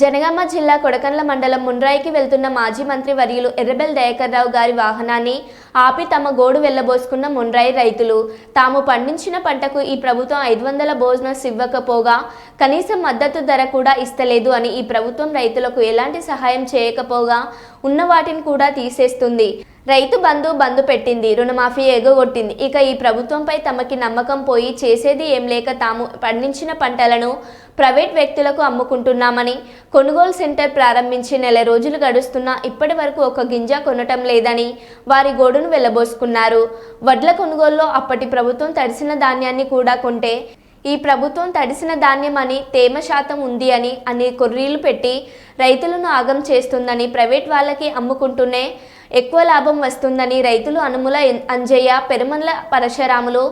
జనగామ జిల్లా కొడకండ్ల మండలం ముండ్రాయికి వెళ్తున్న మాజీ మంత్రి వర్యులు ఎర్రబెల్ దయాకర్రావు గారి వాహనాన్ని ఆపి తమ గోడు వెళ్ళబోసుకున్న ముండ్రాయి రైతులు. తాము పండించిన పంటకు ఈ ప్రభుత్వం ఐదు వందల బోనస్ ఇవ్వకపోగా కనీసం మద్దతు ధర కూడా ఇస్తలేదు అని ఈ ప్రభుత్వం రైతులకు ఎలాంటి సహాయం చేయకపోగా ఉన్న వాటిని కూడా తీసేస్తుంది. రైతు బంధు బంధు పెట్టింది రుణమాఫీ ఎగగొట్టింది. ఇక ఈ ప్రభుత్వంపై తమకి నమ్మకం పోయి చేసేది ఏం లేక తాము పండించిన పంటలను ప్రైవేట్ వ్యక్తులకు అమ్ముకుంటున్నామని కొనుగోలు సెంటర్ ప్రారంభించి నెల రోజులు గడుస్తున్నా ఇప్పటి వరకు ఒక గింజ కొనటం లేదని వారి గోడును వెళ్ళబోసుకున్నారు వడ్ల కొనుగోలులో అప్పటి ప్రభుత్వం తడిసిన ధాన్యాన్ని కూడా కొంటే ఈ ప్రభుత్వం తడిసిన ధాన్యం అని తేమ శాతం ఉంది అని అని కొర్రీలు పెట్టి రైతులను ఆగం చేస్తుందని ప్రైవేట్ వాళ్ళకి అమ్ముకుంటూనే ఎక్కువ లాభం వస్తుందని రైతులు అనుముల అంజయ్య పెరుమల పరశురాములు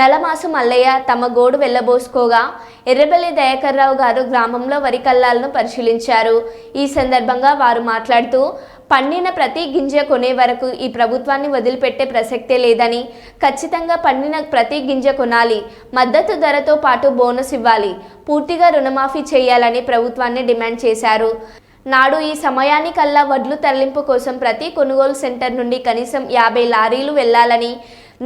నలమాసు మల్లయ్య తమ గోడు వెళ్ళబోసుకోగా ఎర్రబెల్లి దయాకర్రావు గారు గ్రామంలో వరి కల్లాలను పరిశీలించారు. ఈ సందర్భంగా వారు మాట్లాడుతూ పండిన ప్రతి గింజ కొనే వరకు ఈ ప్రభుత్వాన్ని వదిలిపెట్టే ప్రసక్తే లేదని ఖచ్చితంగా పండిన ప్రతి గింజ కొనాలి మద్దతు ధరతో పాటు బోనస్ ఇవ్వాలి పూర్తిగా రుణమాఫీ చేయాలని ప్రభుత్వాన్ని డిమాండ్ చేశారు. నాడు ఈ సమయానికల్లా వడ్లు తరలింపు కోసం ప్రతి కొనుగోలు సెంటర్ నుండి కనీసం యాభై లారీలు వెళ్ళాలని.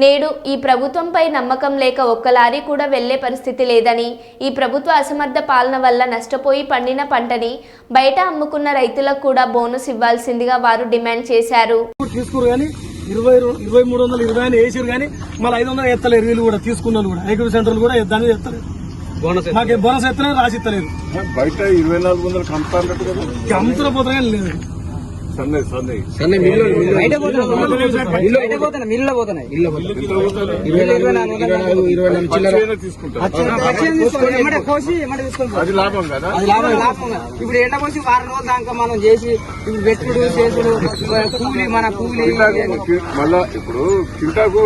నేడు ఈ ప్రభుత్వంపై నమ్మకం లేక ఒక్క లారీ కూడా వెళ్ళే పరిస్థితి లేదని ఈ ప్రభుత్వ అసమర్థ పాలన వల్ల నష్టపోయి పండిన పంటని బయట అమ్ముకున్న రైతులకు కూడా బోనస్ ఇవ్వాల్సిందిగా వారు డిమాండ్ చేశారు. ఇరవై ఇరవై మూడు వందలు ఇరవై అని వేసారు కానీ మళ్ళీ ఐదు వందలు ఎత్తలేరు వీళ్ళు కూడా తీసుకున్నాను కూడా. ఐక్యూ సెంటర్లు కూడా దాన్ని ఎత్తలేరు. మాకు బోనస్ ఎత్తలేదు రాసి ఎత్తలేదు. బయట ఇరవై నాలుగు వందలు కానీ లేదు. పోతున్నాయి అది లాభం కదా? అది లాభం లాభం ఇప్పుడు ఎండ పోసి వారం రోజులు దాకా మనం చేసి ఇప్పుడు పెట్టుడు చేసుడు కూలి మన కూలి. మళ్ళా ఇప్పుడు కింటాకు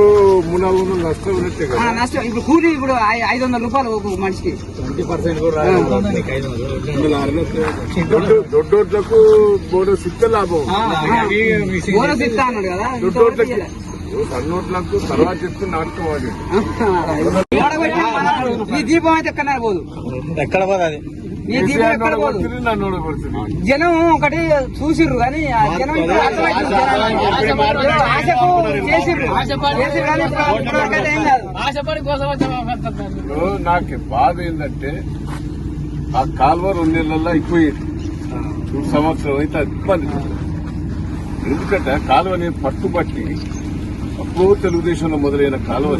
మూడు నాలుగు వందలు నష్టం ఉన్నట్టే ఆ, కదా నష్టం. ఇప్పుడు కూలి ఇప్పుడు ఐదు వందల రూపాయలు ఒక మనిషికి. దొడ్డు- దొడ్డోట్లకు బోనస్ ఇస్తే లాభం. బోనస్ ఇస్తా అన్నాడు కదా సన్నోట్లకు తర్వాత ఈ దీపం అయితే ఎక్కడ పోదు ఎక్కడ ఈ దీపం ఎక్కడ పోదు? జనం ఒకటి చూసిర్రు కానీ ఆ జనం ఇప్పుడు అర్థమైంది జనానికి. ఆశకు చేసిర్రు. చేసిర్రు కానీ ఇప్పుడు ఇప్పటివరకైతే ఏం కాదు. ఇప్పుడు నాకు బాధ ఏంటంటే ఆ కాలువ రెండు నెలల్లో ఇప్పుడు సంవత్సరం అయితే అది ఇబ్బంది ఎందుకంటే కాలువ అనేది పట్టుబట్టి అప్పుడు తెలుగుదేశంలో మొదలైన కాలువ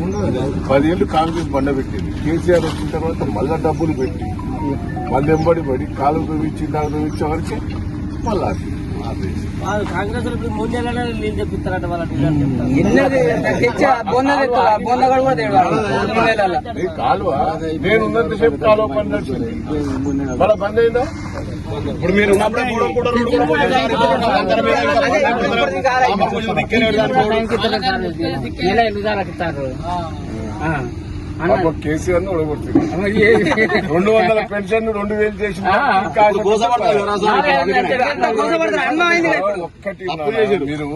పదేళ్ళు కాంగ్రెస్ బండబెట్టింది కేసీఆర్ వచ్చిన తర్వాత మళ్ళా డబ్బులు పెట్టి మళ్ళీ ఎంబడి పడి కాలువ తవ్వించి దాకా తవ్వించే వరకే మళ్ళీ ఆపి- ఆపేసి కాంగ్రెస్ మూడు నెలలు నీళ్ళు తెప్పిస్తారట వాళ్ళకి ఎన్నది తెచ్చా బొన్న తెస్తా బొన్న కూడా కూడా తేడు మూడు నెలల ఈ కాలువ నేను ఉన్నంతసేపు కాలువ పని నడిచింది మళ్ళీ బంద్ అయిందా ఇప్పుడు మీరు ఉన్నప్పుడే పాపం కేసీఆర్ రెండు వందల పెన్షన్ రెండు వేలు. ఒక్కటి మీరు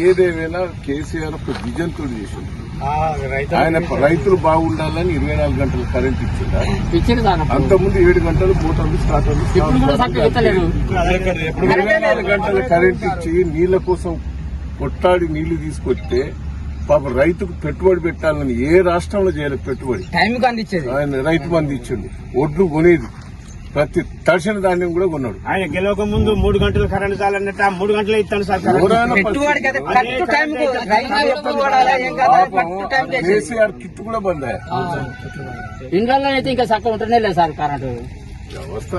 ఏదేమైనా కేసీఆర్ ఒక విజన్ తోటి చేసింది ఆయన రైతులు బాగుండాలని ఇరవై నాలుగు గంటలు కరెంట్ ఇచ్చిందా? అంతకుముందు ఏడు గంటలు మోటార్లు స్టార్టర్లు ఇరవై నాలుగు గంటల కరెంట్ ఇచ్చి నీళ్ళ కోసం కొట్టాడి నీళ్ళు తీసుకొస్తే పాప రైతుకు పెట్టుబడి పెట్టాలని ఏ రాష్ట్రంలో చేయలేదు పెట్టుబడి. టైంకి అందించేది. ఆయన రైతు బంధు ఇచ్చిండు ఒడ్లు కొనేది. ప్రతి తడిసిన ధాన్యం కూడా కొన్నాడు. ఆయన గెలవక ముందు మూడు గంటలు కరెంట్ చాలన్నట్టు ఆ మూడు గంటలు ఇస్తాను సార్ కేసీఆర్ కిట్ కూడా బంద్ ఇండ్లలో అయితే ఇంకా చక్కగా ఉంటేనే లేదు సార్ కరెంటు. వ్యవస్థ